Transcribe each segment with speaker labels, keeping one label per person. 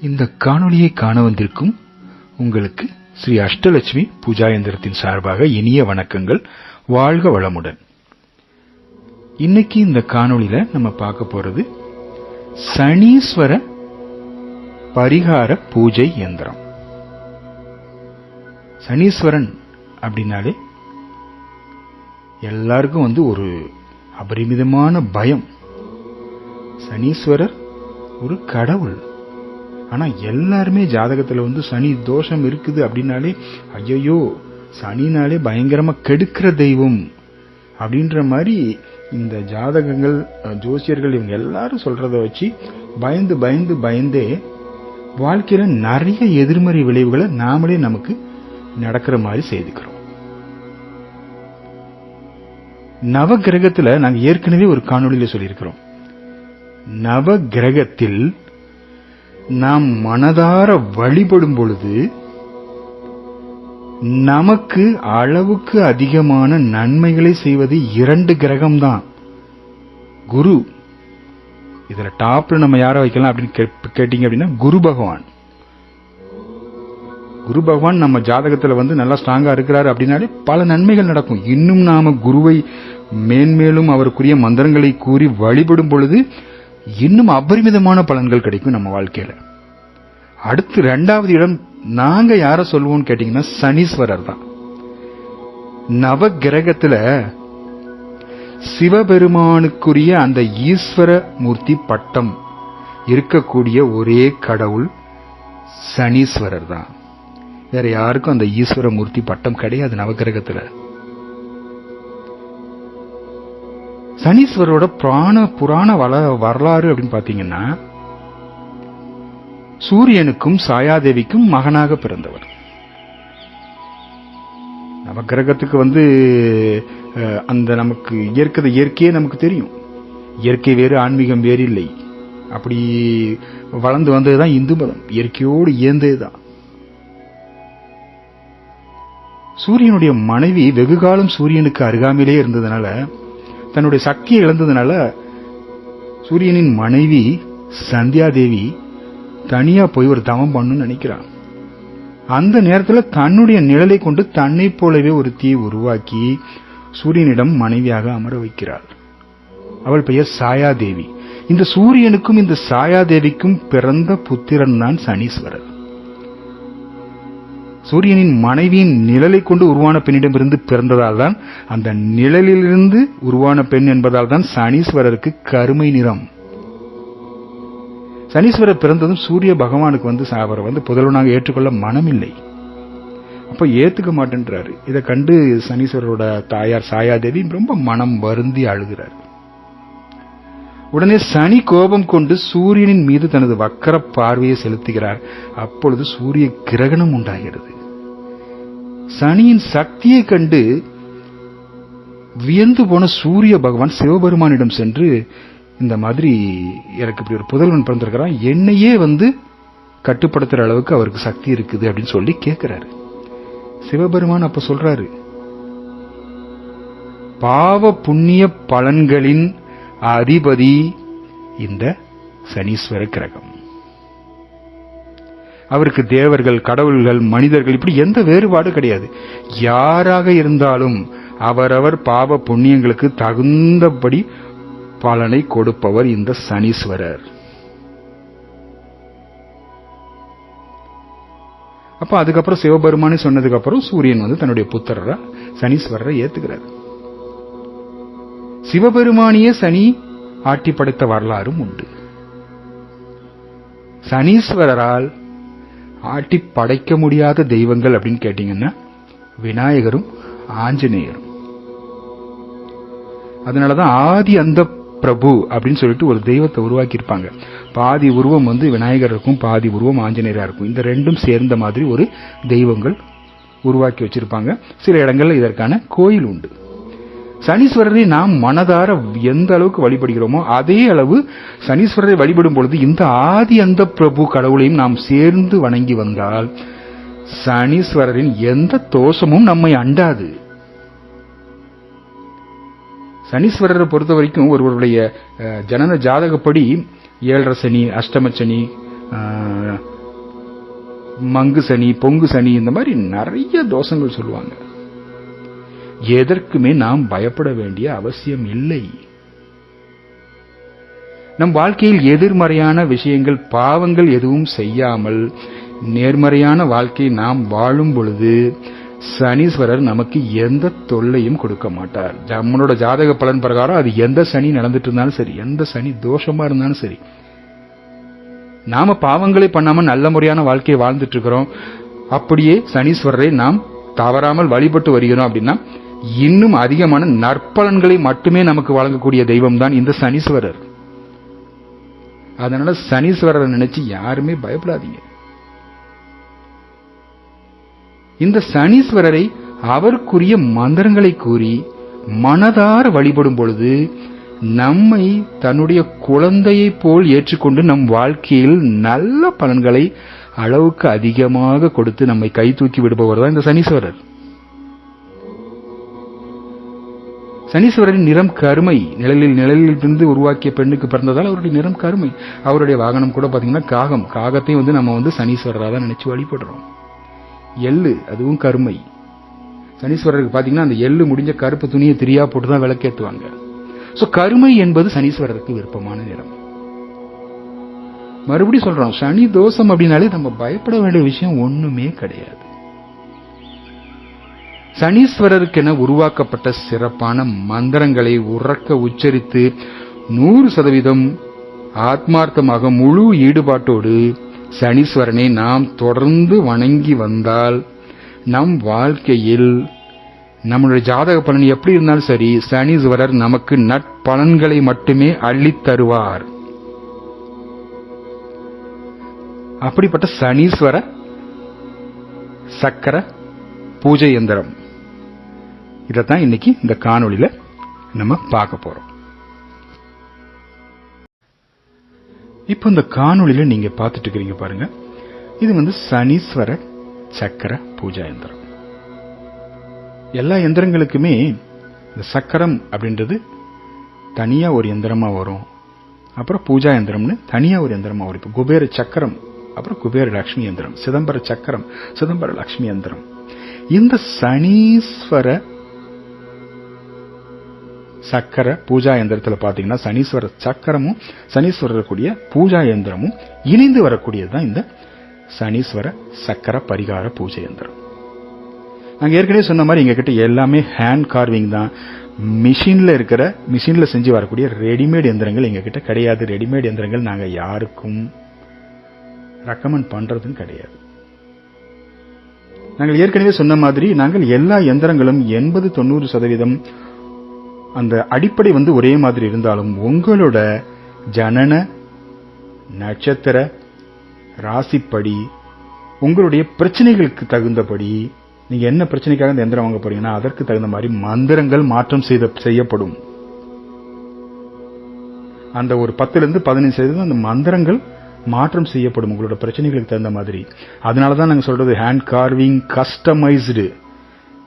Speaker 1: இந்த காணொளியை காண வந்திருக்கும் உங்களுக்கு ஸ்ரீ அஷ்டலட்சுமி பூஜா எந்திரத்தின் சார்பாக இனிய வணக்கங்கள். வாழ்க வளமுடன். இன்னைக்கு இந்த காணொளியில நம்ம பார்க்க போறது சனீஸ்வர பரிகார பூஜை எந்திரம். சனீஸ்வரன் அப்படின்னாலே எல்லாருக்கும் வந்து ஒரு அபரிமிதமான பயம். சனீஸ்வரர் ஒரு கடவுள். ஆனா எல்லாருமே ஜாதகத்துல வந்து சனி தோஷம் இருக்குது அப்படின்னாலே ஐயோ சனினாலே பயங்கரமா கெடுக்கிற தெய்வம் அப்படின்ற மாதிரி இந்த ஜாதகங்கள் ஜோசியர்கள் இவங்க எல்லாரும் சொல்றத வச்சு பயந்து பயந்து பயந்தே வாழ்க்கையில நிறைய எதிர்மறை விளைவுகளை நாமளே நமக்கு நடக்கிற மாதிரி செய்துக்கிறோம். நவ கிரகத்துல நாங்க ஏற்கனவே ஒரு காணொளியில சொல்லியிருக்கிறோம். நவ கிரகத்தில் நாம் மனதார வழிபடும் பொழுது நமக்கு அளவுக்கு அதிகமான நன்மைகளை செய்வது இரண்டு கிரகம்தான். குரு இதுல டாப்ல நம்ம யாரை வைக்கலாம் அப்படின்னு கேட்டீங்க அப்படின்னா குரு பகவான். குரு பகவான் நம்ம ஜாதகத்துல வந்து நல்லா ஸ்ட்ராங்கா இருக்கிறாரு அப்படின்னாலே பல நன்மைகள் நடக்கும். இன்னும் நாம குருவை மேன்மேலும் அவருக்குரிய மந்திரங்களை கூறி வழிபடும் பொழுது இன்னும் அபரிமிதமான பலன்கள் கிடைக்கும் நம்ம வாழ்க்கையில. அடுத்து ரெண்டாவது இடம் நாங்க யார சொல்லுவோம்னு கேட்டீங்கன்னா சனீஸ்வரர் தான். நவ கிரகத்துல சிவபெருமானுக்குரிய அந்த ஈஸ்வர மூர்த்தி பட்டம் இருக்கக்கூடிய ஒரே கடவுள் சனீஸ்வரர் தான். வேற யாருக்கும் அந்த ஈஸ்வர மூர்த்தி பட்டம் கிடையாது நவகிரகத்துல. சனீஸ்வரோட புராண புராண வள வரலாறு அப்படின்னு பாத்தீங்கன்னா சூரியனுக்கும் சாயாதேவிக்கும் மகனாக பிறந்தவர். நம்ம கிரகத்துக்கு வந்து அந்த நமக்கு இயற்கை இயற்கையே நமக்கு தெரியும். இயற்கை வேறு ஆன்மீகம் வேறு இல்லை. அப்படி வளர்ந்து வந்தது தான் இந்து மதம். இயற்கையோடு இயந்ததுதான். சூரியனுடைய மனைவி வெகு காலம் சூரியனுக்கு அருகாமையிலே இருந்ததுனால தன்னுடைய சக்தியை இழந்ததுனால சூரியனின் மனைவி சந்தியாதேவி தனியா போய் ஒரு தவம் பண்ணுன்னு நினைக்கிறான். அந்த நேரத்துல தன்னுடைய நிழலை கொண்டு தன்னைப் போலவே ஒரு தீ உருவாக்கி சூரியனிடம் மனைவியாக அமர வைக்கிறாள். அவள் பெயர் சாயாதேவி. இந்த சூரியனுக்கும் இந்த சாயாதேவிக்கும் பிறந்த புத்திரன் தான் சனீஸ்வரர். சூரியனின் மனைவியின் நிழலை கொண்டு உருவான பெண்ணிடமிருந்து பிறந்ததால் தான் அந்த நிழலிலிருந்து உருவான பெண் என்பதால் தான் சனீஸ்வரருக்கு கருமை நிறம். சனீஸ்வரர் பிறந்ததும் சூரிய பகவானுக்கு வந்து அவரை வந்து புதல்வனாக ஏற்றுக்கொள்ள மனமில்லை. அப்ப ஏத்துக்க மாட்டேன்றாரு. இதை கண்டு சனீஸ்வரரோட தாயார் சாயாதேவி ரொம்ப மனம் வருந்தி அழுகிறார். உடனே சனி கோபம் கொண்டு சூரியனின் மீது தனது வக்கர பார்வையை செலுத்துகிறார். அப்பொழுது சூரிய கிரகணம் உண்டாகிறது. சனியின் சக்தியை கண்டு வியந்து போன சூரிய பகவான் சிவபெருமானிடம் சென்று இந்த மாதிரி எனக்கு இப்படி ஒரு புதல்வன் பிறந்திருக்கிறான் என்னையே வந்து கட்டுப்படுத்துற அளவுக்கு அவருக்கு சக்தி இருக்குது அப்படின்னு சொல்லி கேட்கிறாரு சிவபெருமான் அப்ப சொல்றாரு பாவ புண்ணிய பலன்களின் அதிபதி இந்த சனீஸ்வர கிரகம். அவருக்கு தேவர்கள் கடவுள்கள் மனிதர்கள் இப்படி எந்த வேறுபாடும் கிடையாது. யாராக இருந்தாலும் அவரவர் பாவ புண்ணியங்களுக்கு தகுந்தபடி பலனை கொடுப்பவர் இந்த சனீஸ்வரர். அப்ப அதுக்கப்புறம் சிவபெருமானு சொன்னதுக்கு அப்புறம் சூரியன் வந்து தன்னுடைய புத்திரரை சனீஸ்வரரை ஏத்துக்கிறார். சிவபெருமானியே சனி ஆட்டி படைத்த வரலாறும் உண்டு. சனீஸ்வரரால் ஆட்டி படைக்க முடியாத தெய்வங்கள் அப்படின்னு கேட்டீங்கன்னா விநாயகரும் ஆஞ்சநேயரும். அதனாலதான் ஆதி அந்த பிரபு அப்படின்னு சொல்லிட்டு ஒரு தெய்வத்தை உருவாக்கியிருப்பாங்க. பாதி உருவம் வந்து விநாயகர் இருக்கும் பாதி உருவம் ஆஞ்சநேயராக இருக்கும். இந்த ரெண்டும் சேர்ந்த மாதிரி ஒரு தெய்வங்கள் உருவாக்கி வச்சிருப்பாங்க. சில இடங்கள்ல இதற்கான கோயில் உண்டு. சனீஸ்வரரை நாம் மனதார எந்த அளவுக்கு வழிபடுகிறோமோ அதே அளவு சனீஸ்வரரை வழிபடும் பொழுது இந்த ஆதி அந்த பிரபு கடவுளையும் நாம் சேர்ந்து வணங்கி வந்தால் சனீஸ்வரரின் எந்த தோஷமும் நம்மை அண்டாது. சனீஸ்வரரை பொறுத்த வரைக்கும் ஒருவருடைய ஜனன ஜாதகப்படி ஏழரை சனி அஷ்டம சனி மங்கு சனி பொங்கு சனி இந்த மாதிரி நிறைய தோஷங்கள் சொல்லுவாங்க. எதற்குமே நாம் பயப்பட வேண்டிய அவசியம் இல்லை. நம் வாழ்க்கையில் எதிர்மறையான விஷயங்கள் பாவங்கள் எதுவும் செய்யாமல் நேர்மறையான வாழ்க்கையை நாம் வாழும் பொழுது சனீஸ்வரர் நமக்கு எந்த தொல்லையும் கொடுக்க மாட்டார். நம்மளோட ஜாதக பலன் பிரகாரம் அது எந்த சனி நடந்துட்டு இருந்தாலும் சரி எந்த சனி தோஷமா இருந்தாலும் சரி. நாம பாவங்களை பண்ணாம நல்ல முறையான வாழ்க்கையை வாழ்ந்துட்டு இருக்கிறோம். அப்படியே சனீஸ்வரரை நாம் தவறாமல் வழிபட்டு வருகிறோம் அப்படின்னா இன்னும் அதிகமான நற்பலன்களை மட்டுமே நமக்கு வழங்கக்கூடிய தெய்வம் தான் இந்த சனீஸ்வரர். அதனால சனீஸ்வரரை நினைச்சு யாருமே பயப்படாதீங்க. இந்த சனீஸ்வரரை அவருக்குரிய மந்திரங்களை கூறி மனதார வழிபடும் பொழுது நம்மை தன்னுடைய குழந்தையைப் போல் ஏற்றுக்கொண்டு நம் வாழ்க்கையில் நல்ல பலன்களை அளவுக்கு அதிகமாக கொடுத்து நம்மை கை தூக்கி விடுபவர் தான் இந்த சனீஸ்வரர். சனீஸ்வரரின் நிறம் கருமை. நிழலில் நிழலிலிருந்து உருவாக்கிய பெண்ணுக்கு பிறந்ததால் அவருடைய நிறம் கருமை. அவருடைய வாகனம் கூட பார்த்தீங்கன்னா காகம். காகத்தையும் வந்து நம்ம வந்து சனீஸ்வரராக தான் நினைச்சு வழிபடுறோம். எள்ளு அதுவும் கருமை. சனீஸ்வரருக்கு பார்த்தீங்கன்னா அந்த எள்ளு முடிஞ்ச கருப்பு துணியை திரியா போட்டு தான் விளக்கேற்றுவாங்க ஸோ கருமை என்பது சனீஸ்வரருக்கு விருப்பமான நிறம். மறுபடியும் சொல்றோம் சனி தோஷம் அப்படின்னாலே நம்ம பயப்பட வேண்டிய விஷயம் ஒண்ணுமே கிடையாது. சனீஸ்வரருக்கென உருவாக்கப்பட்ட சிறப்பான மந்திரங்களை உறக்க உச்சரித்து நூறு சதவீதம் ஆத்மார்த்தமாக முழு ஈடுபாட்டோடு சனீஸ்வரனை நாம் தொடர்ந்து வணங்கி வந்தால் நம் வாழ்க்கையில் நம்முடைய ஜாதக பலன் எப்படி இருந்தாலும் சரி சனீஸ்வரர் நமக்கு நட்பலன்களை மட்டுமே அள்ளித் தருவார். அப்படிப்பட்ட சனீஸ்வர சக்கர பூஜை எந்திரம். இதைத்தான் இன்னைக்கு இந்த காணொளியில நம்ம பார்க்க போறோம். இப்போ இந்த காணொளியில நீங்க பார்த்துட்டு இருக்கிறீங்க பாருங்க. இது வந்து சனீஸ்வர சக்கர பூஜா எந்திரம். எல்லா எந்திரங்களுக்குமே இந்த சக்கரம் அப்படின்றது தனியா ஒரு எந்திரமா வரும். அப்புறம் பூஜா எந்திரம்னு தனியா ஒரு எந்திரமா வரும். இப்போ குபேர சக்கரம் அப்புறம் குபேர லட்சுமி எந்திரம் சிதம்பர சக்கரம் சிதம்பர லட்சுமி எந்திரம். இந்த சனீஸ்வர சக்கர பூஜா எந்திரத்துல பாத்தீங்கன்னா சனீஸ்வர சக்கரமும் சனீஸ்வரர் கூடிய பூஜா எந்திரமும் இணைந்து வரக்கூடியதுதான் இந்த சனீஸ்வர சக்கர பரிகார பூஜை எந்திரம். நாங்க ஏற்கனவே சொன்ன மாதிரி எங்ககிட்ட எல்லாமே ஹேண்ட் கார்விங் தான். மிஷின்ல இருக்கிற மிஷின்ல செஞ்சு வரக்கூடிய ரெடிமேட் எந்திரங்கள் எங்ககிட்ட கிடையாது. ரெடிமேட் எந்திரங்கள் நாங்க யாருக்கும் ரெக்கமெண்ட் பண்றதும் கிடையாது. நாங்கள் ஏற்கனவே சொன்ன மாதிரி நாங்கள் எல்லா எந்திரங்களும் எண்பது தொண்ணூறு சதவீதம் அந்த அடிப்படை வந்து ஒரே மாதிரி இருந்தாலும் உங்களோட ஜனன நட்சத்திர ராசிப்படி உங்களுடைய பிரச்சனைகளுக்கு தகுந்தபடி நீங்க என்ன பிரச்சனைக்காக இந்த எந்திரம் வாங்க போறீங்கன்னா அதற்கு தகுந்த மாதிரி மந்திரங்கள் மாற்றம் செய்த செய்யப்படும். அந்த ஒரு பத்துல இருந்து பதினஞ்சு சதவீதம் அந்த மந்திரங்கள் மாற்றம் செய்யப்படும் உங்களோட பிரச்சனைகளுக்கு தகுந்த மாதிரி. அதனாலதான் நாங்க சொல்றது ஹேண்ட் கார்விங் கஸ்டமைஸ்டு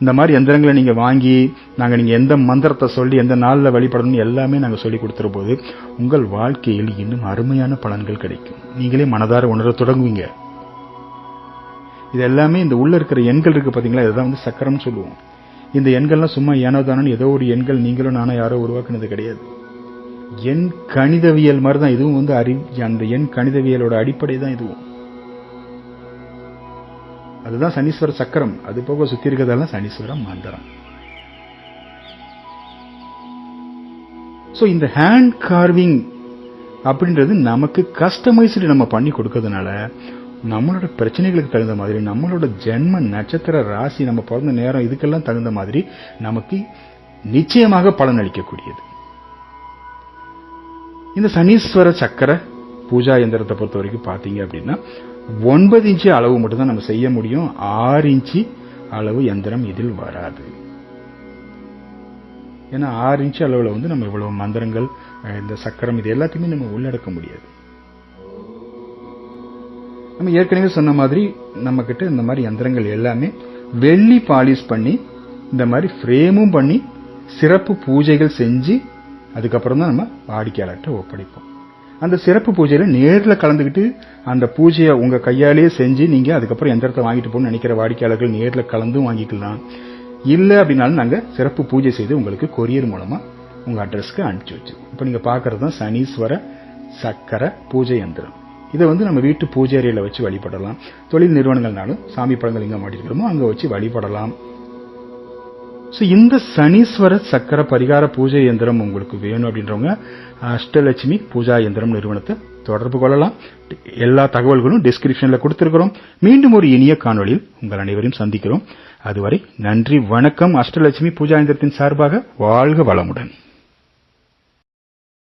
Speaker 1: இந்த மாதிரி எந்திரங்களை நீங்கள் வாங்கி நாங்கள் நீங்கள் எந்த மந்திரத்தை சொல்லி எந்த நாளில் வழிபடணும் எல்லாமே நாங்கள் சொல்லி கொடுத்துற போது உங்கள் வாழ்க்கையில் இன்னும் அருமையான பலன்கள் கிடைக்கும். நீங்களே மனதார உணர தொடங்குவீங்க. இது எல்லாமே இந்த உள்ள இருக்கிற எண்கள் இருக்கு பார்த்தீங்களா இதுதான் வந்து சக்கரம்னு சொல்லுவோம். இந்த எண்கள்லாம் சும்மா ஏனோதானு ஏதோ ஒரு எண்கள் நீங்களும் நானும் யாரோ உருவாக்குனது கிடையாது. எண் கணிதவியல் மாதிரி தான். இதுவும் வந்து அறி அந்த எண் கணிதவியலோட அடிப்படை தான் இதுவும். அதுதான் சனீஸ்வர சக்கரம். அது போக சுத்தி இருக்கிறதெல்லாம் சனீஸ்வர மந்திரம். ஸோ இந்த ஹேண்ட் கார்விங் அப்படின்றது நமக்கு கஸ்டமைஸ்டு நம்ம பண்ணி கொடுக்கறதுனால நம்மளோட பிரச்சனைகளுக்கு தகுந்த மாதிரி நம்மளோட ஜென்ம நட்சத்திர ராசி நம்ம பிறந்த நேரம் இதுக்கெல்லாம் தகுந்த மாதிரி நமக்கு நிச்சயமாக பலன் அளிக்கக்கூடியது. இந்த சனீஸ்வர சக்கர பூஜா எந்திரத்தை பொறுத்த வரைக்கும் பார்த்தீங்க அப்படின்னா ஒன்பது இன்ச்சு அளவு மட்டும்தான் நம்ம செய்ய முடியும். ஆறு இன்ச்சு அளவு எந்திரம் இதில் வராது. ஏன்னா ஆறு இன்ச்சு அளவில் வந்து நம்ம இவ்வளவு மந்திரங்கள் இந்த சக்கரம் இது எல்லாத்தையுமே நம்ம உள்ளடக்க முடியாது. நம்ம ஏற்கனவே சொன்ன மாதிரி நம்ம கிட்ட இந்த மாதிரி எந்திரங்கள் எல்லாமே வெள்ளி பாலிஷ் பண்ணி இந்த மாதிரி ஃப்ரேமும் பண்ணி சிறப்பு பூஜைகள் செஞ்சு அதுக்கப்புறம் தான் நம்ம வாடிக்கையாளர்கிட்ட ஒப்படைப்போம். அந்த சிறப்பு பூஜையில நேரில் கலந்துக்கிட்டு அந்த பூஜையை உங்க கையாலேயே செஞ்சு நீங்க அதுக்கப்புறம் எந்திரத்தை வாங்கிட்டு போகணும்னு நினைக்கிற வாடிக்கையாளர்கள் நேரில் கலந்தும் வாங்கிக்கலாம் இல்லை அப்படின்னாலும் நாங்கள் சிறப்பு பூஜை செய்து உங்களுக்கு கொரியர் மூலமா உங்க அட்ரஸ்க்கு அனுப்பிச்சு வச்சிருக்கோம் இப்போ நீங்க பாக்குறது தான் சனீஸ்வர சக்கர பூஜை யந்திரம் இதை வந்து நம்ம வீட்டு பூஜை அறையில வச்சு வழிபடலாம். தொழில் நிறுவனங்கள்னாலும் சாமி படங்கள் எங்க மாட்டிருக்கிறோமோ அங்க வச்சு வழிபடலாம். ஸோ இந்த சனீஸ்வர சக்கர பரிகார பூஜை இயந்திரம் உங்களுக்கு வேணும் அப்படின்றவங்க அஷ்டலட்சுமி பூஜா இயந்திரம் நிறுவனத்தை தொடர்பு கொள்ளலாம். எல்லா தகவல்களும் டிஸ்கிரிப்ஷனில் கொடுத்துருக்கிறோம். மீண்டும் ஒரு இனிய காணொலியில் உங்கள் அனைவரையும் சந்திக்கிறோம். அதுவரை நன்றி வணக்கம். அஷ்டலட்சுமி பூஜா இயந்திரத்தின் சார்பாக வாழ்க வளமுடன்.